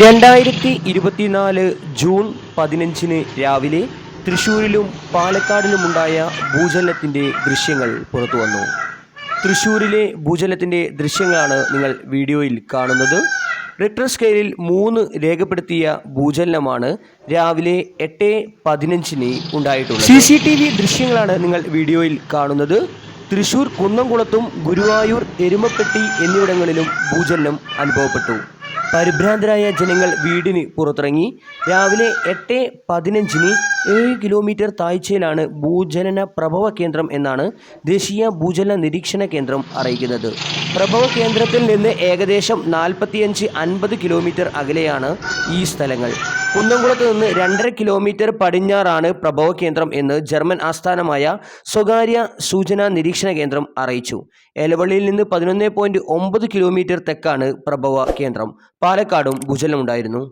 രണ്ടായിരത്തി ഇരുപത്തിനാല് ജൂൺ പതിനഞ്ചിന് രാവിലെ തൃശൂരിലും പാലക്കാടിലുമുണ്ടായ ഭൂചലനത്തിന്റെ ദൃശ്യങ്ങൾ പുറത്തു വന്നു. തൃശ്ശൂരിലെ ഭൂചലനത്തിന്റെ ദൃശ്യങ്ങളാണ് നിങ്ങൾ വീഡിയോയിൽ കാണുന്നത്. റിക്ടർ സ്കെയിലിൽ മൂന്ന് രേഖപ്പെടുത്തിയ ഭൂചലനമാണ് രാവിലെ എട്ട് പതിനഞ്ചിന് ഉണ്ടായിട്ടുള്ളത്. സി സി ടി വി ദൃശ്യങ്ങളാണ് നിങ്ങൾ വീഡിയോയിൽ കാണുന്നത്. തൃശൂർ കുന്നംകുളത്തും ഗുരുവായൂർ എരുമപ്പെട്ടി എന്നിവിടങ്ങളിലും ഭൂചലനം അനുഭവപ്പെട്ടു. പരിഭ്രാന്തരായ ജനങ്ങൾ വീടിന് പുറത്തിറങ്ങി. രാവിലെ എട്ട് പതിനഞ്ചിന് ഏഴ് കിലോമീറ്റർ താഴ്ചയിലാണ് ഭൂചലന പ്രഭവ കേന്ദ്രം എന്നാണ് ദേശീയ ഭൂജല നിരീക്ഷണ കേന്ദ്രം അറിയിക്കുന്നത്. പ്രഭവ കേന്ദ്രത്തിൽ നിന്ന് ഏകദേശം നാൽപ്പത്തിയഞ്ച് അൻപത് കിലോമീറ്റർ അകലെയാണ് ഈ സ്ഥലങ്ങൾ. കുന്നംകുളത്ത് നിന്ന് രണ്ടര കിലോമീറ്റർ പടിഞ്ഞാറാണ് പ്രഭവ കേന്ദ്രം എന്ന് ജർമ്മൻ ആസ്ഥാനമായ സ്വകാര്യ സൂചനാ നിരീക്ഷണ കേന്ദ്രം അറിയിച്ചു. എലവള്ളിയിൽ നിന്ന് പതിനൊന്ന് പോയിന്റ് ഒമ്പത് കിലോമീറ്റർ തെക്കാണ് പ്രഭവ കേന്ദ്രം. പാലക്കാടും ഭൂചലനമുണ്ടായിരുന്നു.